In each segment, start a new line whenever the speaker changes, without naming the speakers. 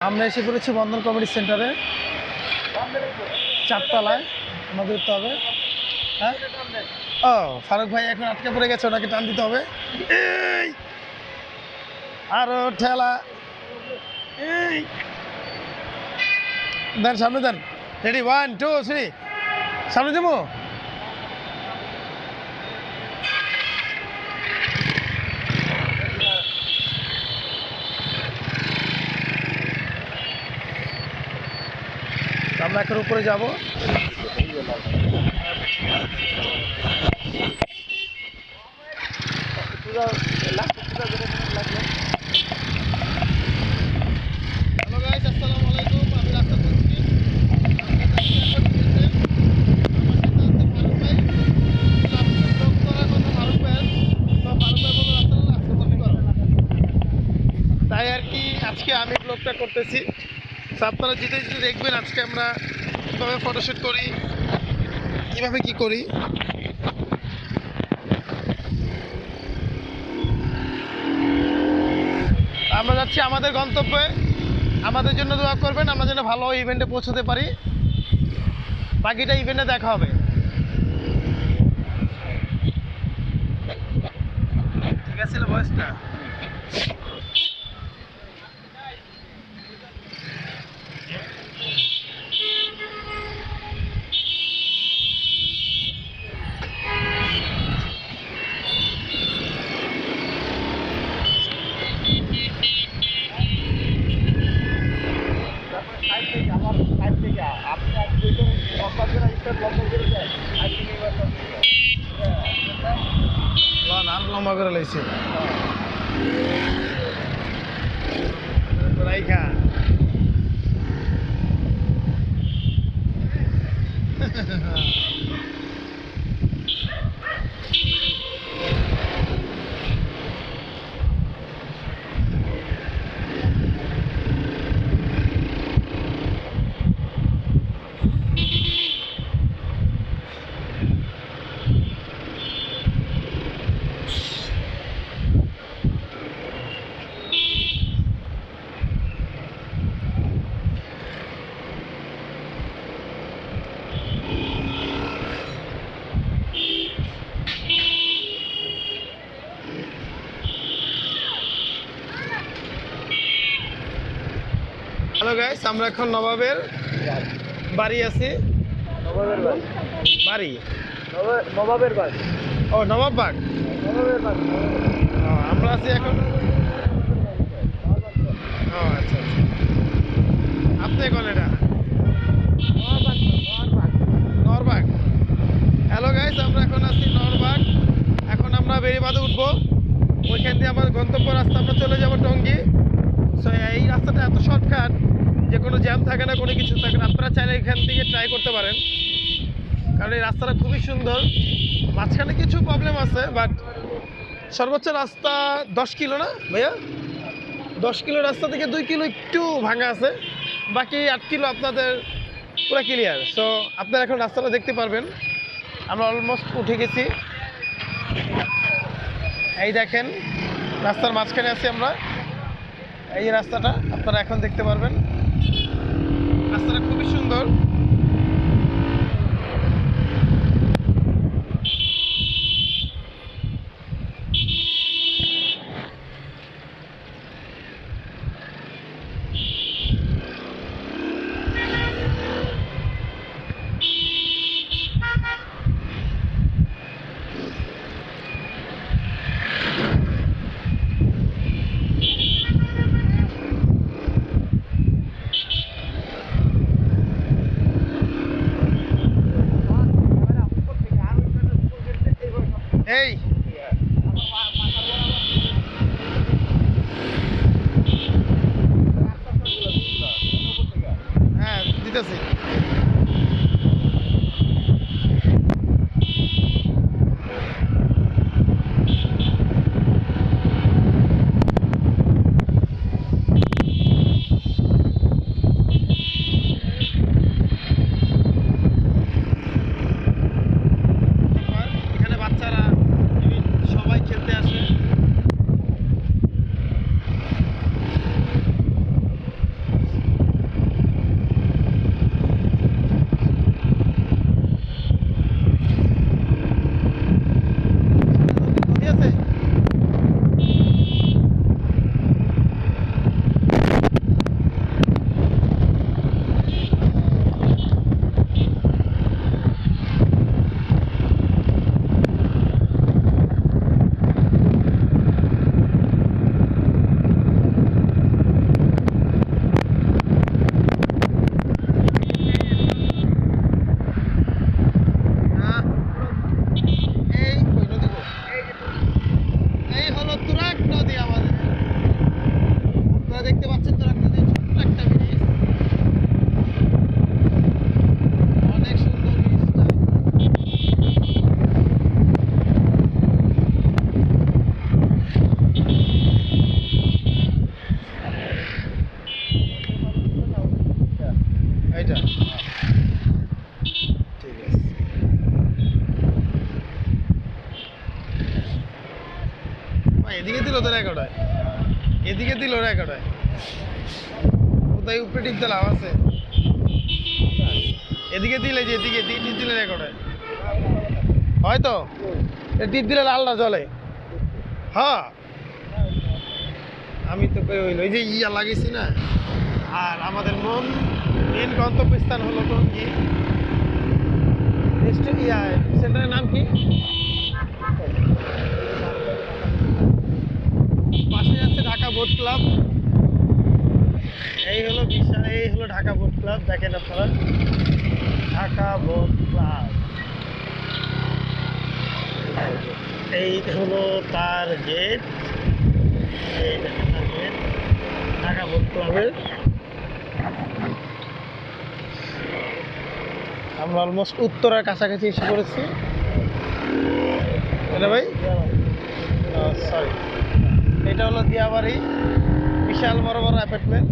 আমরা এসে পড়েছি বন্ধন কমিটি সেন্টারে। চারতলায়, আমাদের উঠতে হবে। হ্যাঁ? ও, ফারুক ভাই এখন আটকে পড়ে গেছে, ওনাকে টান দিতে হবে। এই! আরও ঠেলা। এই! দেন, সামনে দেন। রেডি ওয়ান টু থ্রি সামনে যাব এখন উপরে যাব হ্যালো আপনারা যেতে যেতে দেখবেন, আজকে আমরা কীভাবে ফটোশ্যুট করি, কীভাবে কি করি। আমরা যাচ্ছি আমাদের গন্তব্যে। আমাদের জন্য দোয়া করবেন, আমরা যেন ভালো ইভেন্টে পৌঁছতে পারি। বাকিটা ইভেন্টে দেখা হবে। ঠিক আছে বয়সটা? ಇಲ್ಲ ನಾಲ್ಕು ನಂಬರ್ಗರಲ್ಲಿ ಐಸಿ ರೈಕ Ha ha ha. গাইস আমরা এখন নবাবের বাড়ি আছি।
নবাবের বাড়ি।
বাড়ি?
নবাবের বাড়ি।
ও নবাববাগ
নবাবের বাড়ি।
আমরা আছি এখন ও আচ্ছা আচ্ছা। আপনি এখন এটা নরবাগ হ্যালো গাইস আমরা এখন আছি নরবাগ এখন আমরা বেরিবাদে উঠবো ওইখান দিয়ে আমার গন্তব্য রাস্তা আমরা চলে যাব টঙ্গি সো এই রাস্তাটা এত শর্টকাট যে কোনো জ্যাম থাকে না কোনো কিছু থাকে না। আপনারা চাইলে এখান থেকে ট্রাই করতে পারেন। কারণ এই রাস্তাটা খুবই সুন্দর। মাঝখানে কিছু প্রবলেম আছে বাট সর্বোচ্চ রাস্তা দশ কিলো না ভাইয়া? দশ কিলো রাস্তা থেকে দুই কিলো একটু ভাঙা আছে। বাকি আট কিলো আপনাদের পুরো ক্লিয়ার সো আপনারা এখন রাস্তাটা দেখতে পারবেন। আমরা অলমোস্ট উঠে গেছি। এই দেখেন, রাস্তার মাঝখানে আছি আমরা। এই রাস্তাটা আপনারা এখন দেখতে পারবেন। রাস্তাটা খুবই সুন্দর। এই হ্যাঁ দিতেছি তো রেকর্ড হয়। এদিকে দিল রেকর্ড হয়। কোথায় উপরে টিপ দিলাম, আছে। এদিকে দিলে যে এদিকে টিপ দিলে হয়। হয়তো টিপ দিলে লালটা জলে হ্যাঁ। আমি তো কই হইল, এই যে ইয়া লাগিয়েছি না, আর আমাদের মন মেন গন্তব্যস্থান হলো রেস্টুরেন্ট ইয়া সেন্টারের নাম কি পাশে আছে ঢাকা বোট ক্লাব এই হলো বিশাল এই হলো ঢাকা বোট ক্লাব দেখেন আপনারা। ঢাকা বোট ক্লাব এই হলো তার গেট এই দেখেন তার গেট ঢাকা বোট ক্লাবের আমরা অলমোস্ট উত্তরার কাছাকাছি এসে পড়েছি। এটা ভাই? সরি এটা হলো দিয়াবাড়ি বিশাল বড় বড় অ্যাপার্টমেন্ট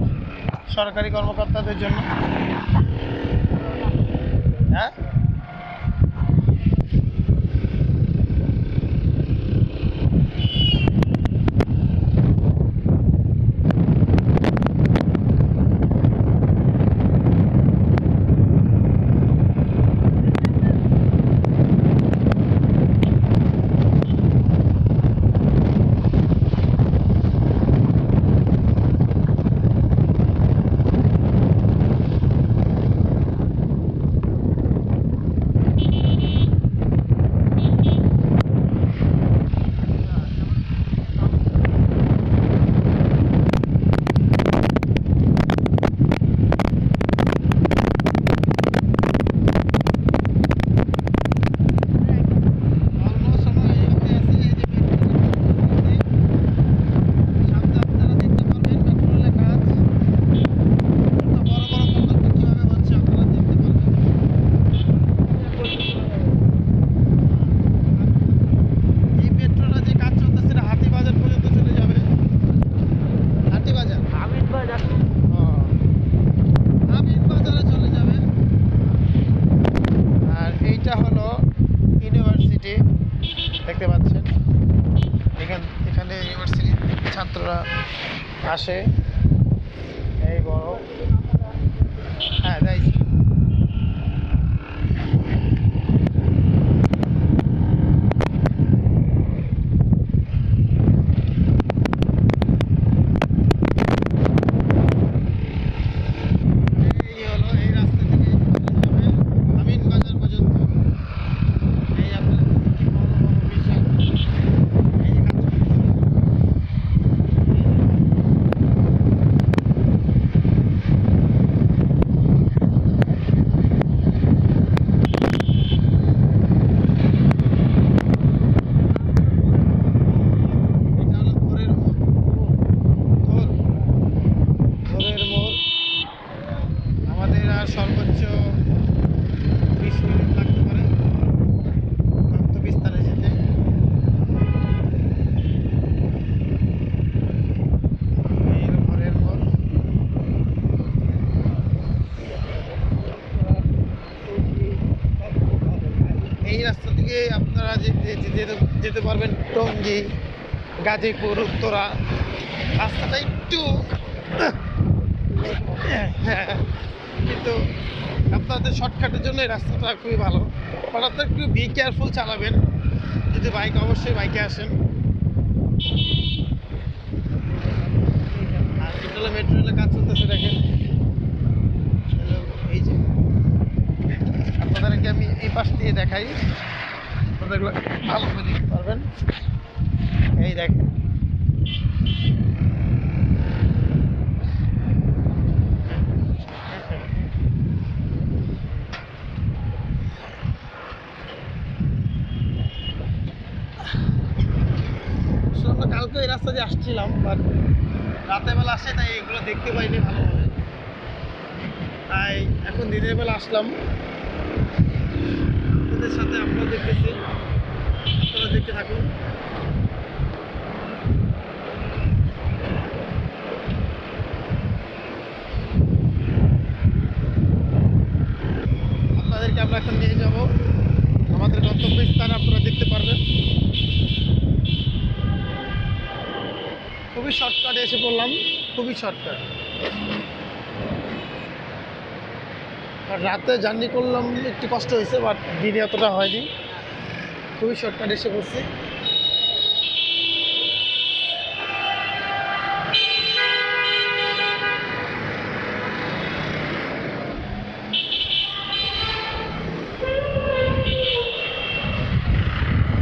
সরকারি কর্মকর্তাদের জন্য। হ্যাঁ অলমোস্ট আমরা এইখানে আছি এই যে সামনে আপনারা দেখতে পারবেন মেট্রোলের কাজ তো বড় বড় প্রকল্প কীভাবে হচ্ছে আপনারা দেখতে পারবেন এই মেট্রোটা যে কাজ চলতেছে এটা হাতিবাজার পর্যন্ত চলে যাবে হাতিবাজার
আমিন বাজার
আমিন বাজারে চলে যাবে আর এইটা হলো ইউনিভার্সিটি দেখতে পাচ্ছেন এখান এখানে ইউনিভার্সিটির ছাত্ররা আসে এই বড় হ্যাঁ যাই এই হলো এই রাস্তা থেকে চলে যাবে আমিন বাজার পর্যন্ত এই আপনারা দেখুন কি বড় বড় বিশাল এই যে কাজ চলতেছে। এটা হলো ভোরের মোড় ভোর ভোরের মোড় আমাদের আর সর্বোচ্চ বিশ মিনিট লাগতে পারে গন্তব্যস্থানে যেতে এই হলো ঘরের মোড় এই রাস্তা থেকে আপনারা যেতে পারবেন টঙ্গী, গাজীপুর, উত্তরা। রাস্তাটা একটু হ্যাঁ কিন্তু আপনাদের শর্টকাটের জন্য এই রাস্তাটা খুবই ভালো। আপনারা একটু বি কেয়ারফুল চালাবেন। যদি বাইক অবশ্যই বাইকে আসেন আর এটা হলো মেট্রো রেলের কাজ চলতেছে দেখেন হলো এই যে আপনাদেরকে আমি এই পাশ দিয়ে দেখাই। ভালো করে দেখতে পারবেন। এই দেখেন। কালকে এই রাস্তা দিয়ে আসছিলাম বাট রাতের বেলা আসে, তাই এগুলো দেখতে পাইনি ভালোভাবে। তাই এখন দিনের বেলা আসলাম। আপনাদের সাথে আপনারা দেখতেছি আপনারা দেখতে থাকুন। আপনাদেরকে আমরা এখন নিয়ে যাব। আমাদের আপনারা দেখতে পারবেন। খুবই শর্টকাটে এসে পড়লাম। খুবই শর্টকাট রাতে জার্নি করলাম একটু কষ্ট হয়েছে বাট দিনে অতটা হয়নি। খুবই শর্টকাট এসে পড়ছি।